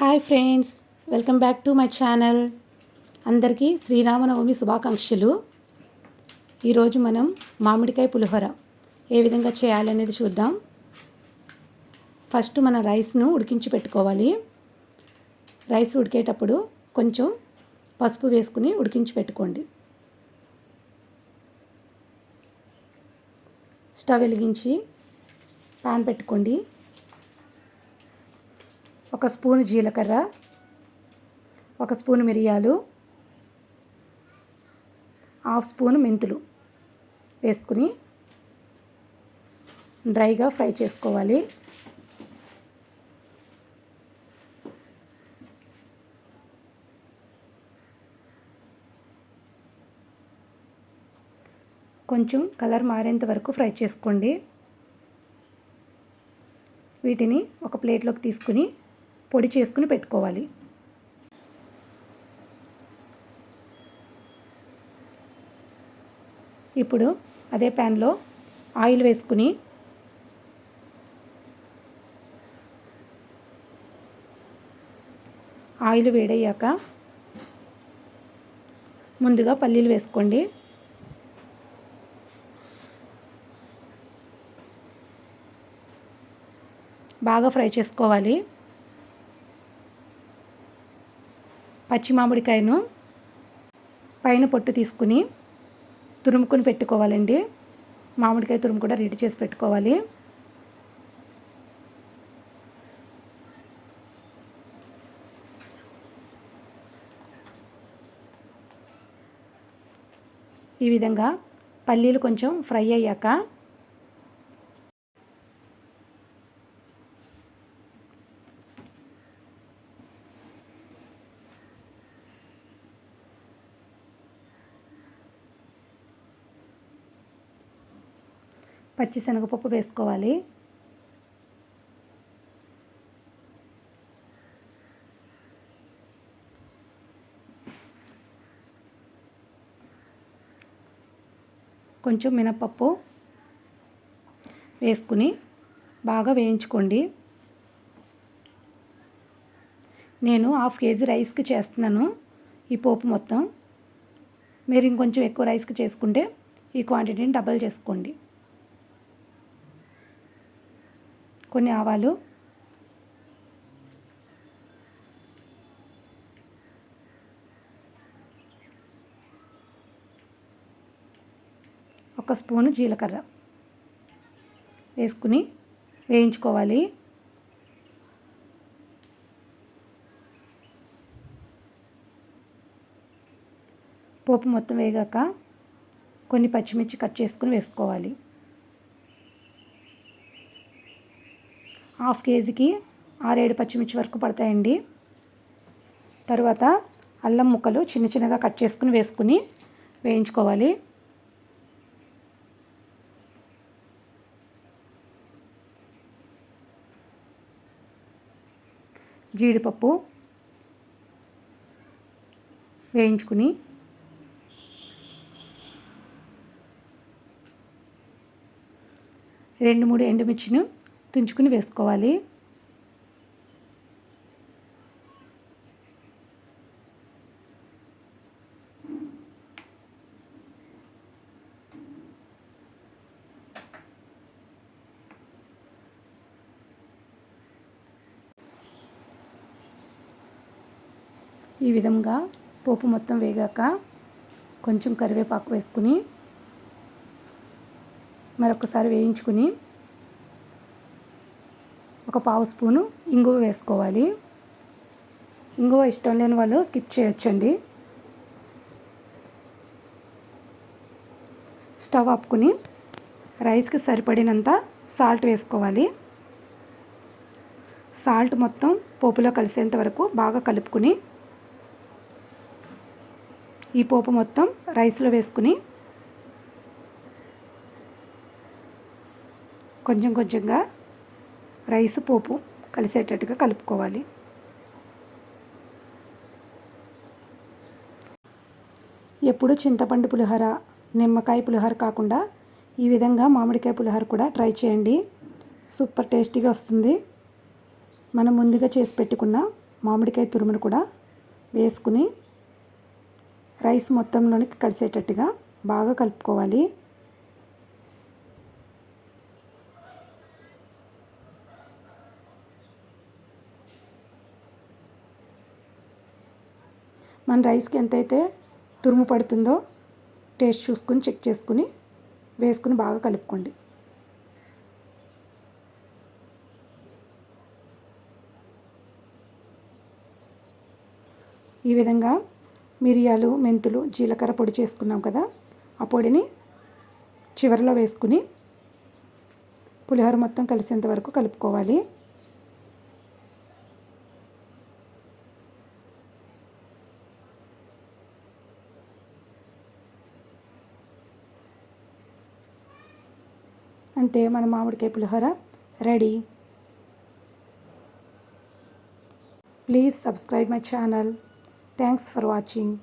Hi friends welcome back to my channel అందరికీ శ్రీరామనవమి శుభాకాంక్షలు. ఈరోజు మనం మామిడికాయ పులిహోర ఏ విధంగా చేయాలనేది చూద్దాం. ఫస్ట్ మన రైస్ను ఉడికించి పెట్టుకోవాలి. రైస్ ఉడికేటప్పుడు కొంచెం పసుపు వేసుకుని ఉడికించి పెట్టుకోండి. స్టవ్ వెలిగించి పాన్ పెట్టుకోండి. ఒక స్పూన్ జీలకర్ర ఒక స్పూన్ మిరియాలు హాఫ్ స్పూన్ మెంతులు వేసుకుని డ్రైగా ఫ్రై చేసుకోవాలి. కొంచెం కలర్ మారేంత వరకు ఫ్రై చేసుకోండి. వీటిని ఒక ప్లేట్లోకి తీసుకుని పొడి చేసుకుని పెట్టుకోవాలి. ఇప్పుడు అదే ప్యాన్లో ఆయిల్ వేసుకుని ఆయిల్ వేడయ్యాక ముందుగా పల్లీలు వేసుకోండి. బాగా ఫ్రై చేసుకోవాలి. పచ్చి మామిడికాయను పైన పొట్టు తీసుకుని తురుముకుని పెట్టుకోవాలండి. మామిడికాయ తురుము కూడా రెడీ చేసి పెట్టుకోవాలి. ఈ విధంగా పల్లీలు కొంచెం ఫ్రై అయ్యాక పచ్చిశనగపప్పు వేసుకోవాలి. కొంచెం మినపప్పు వేసుకుని బాగా వేయించుకోండి. నేను హాఫ్ కేజీ రైస్కి చేస్తున్నాను ఈ పోపు మొత్తం. మీరు ఇంకొంచెం ఎక్కువ రైస్కి చేసుకుంటే ఈ క్వాంటిటీని డబల్ చేసుకోండి. కొన్ని ఆవాలు. ఒక స్పూను జీలకర్ర వేసుకుని వేయించుకోవాలి. పోపు మొత్తం వేగాక కొన్ని పచ్చిమిర్చి కట్ చేసుకుని వేసుకోవాలి. హాఫ్ కేజీకి ఆరేడు పచ్చిమిర్చి వరకు పడతాయండి. తర్వాత అల్లం ముక్కలు చిన్న చిన్నగా కట్ చేసుకుని వేసుకుని వేయించుకోవాలి. జీడిపప్పు వేయించుకుని రెండు మూడు ఎండుమిర్చిను తుంచుకుని వేసుకోవాలి. ఈ విధంగా పోపు మొత్తం వేగాక కొంచెం కరివేపాకు వేసుకుని మరొకసారి వేయించుకుని ఒక పావు స్పూను ఇంగువ వేసుకోవాలి. ఇంగువ ఇష్టం లేని వాళ్ళు స్కిప్ చేయొచ్చండి. స్టవ్ ఆపుకుని రైస్కి సరిపడినంత సాల్ట్ వేసుకోవాలి. సాల్ట్ మొత్తం పోపులో కలిసేంత వరకు బాగా కలుపుకుని ఈ పోపు మొత్తం రైస్లో వేసుకుని కొంచెం కొంచెంగా రైస్ పోపు కలిసేటట్టుగా కలుపుకోవాలి. ఎప్పుడు చింతపండు పులిహోర నిమ్మకాయ పులిహోర కాకుండా ఈ విధంగా మామిడికాయ పులిహోర కూడా ట్రై చేయండి. సూపర్ టేస్టీగా వస్తుంది. మనం ముందుగా చేసి పెట్టుకున్న మామిడికాయ తురుమును కూడా వేసుకుని రైస్ మొత్తంలోనికి కలిసేటట్టుగా బాగా కలుపుకోవాలి. మన రైస్కి ఎంతైతే తురుము పడుతుందో టేస్ట్ చూసుకుని చెక్ చేసుకుని వేసుకుని బాగా కలుపుకోండి. ఈ విధంగా మిరియాలు మెంతులు జీలకర్ర పొడి చేసుకున్నాం కదా ఆ పొడిని చివరిలో వేసుకుని పులిహోర మొత్తం కలిసేంత వరకు కలుపుకోవాలి. అంతే మన మామిడికాయ పులిహోర ready. Please subscribe my channel thanks for watching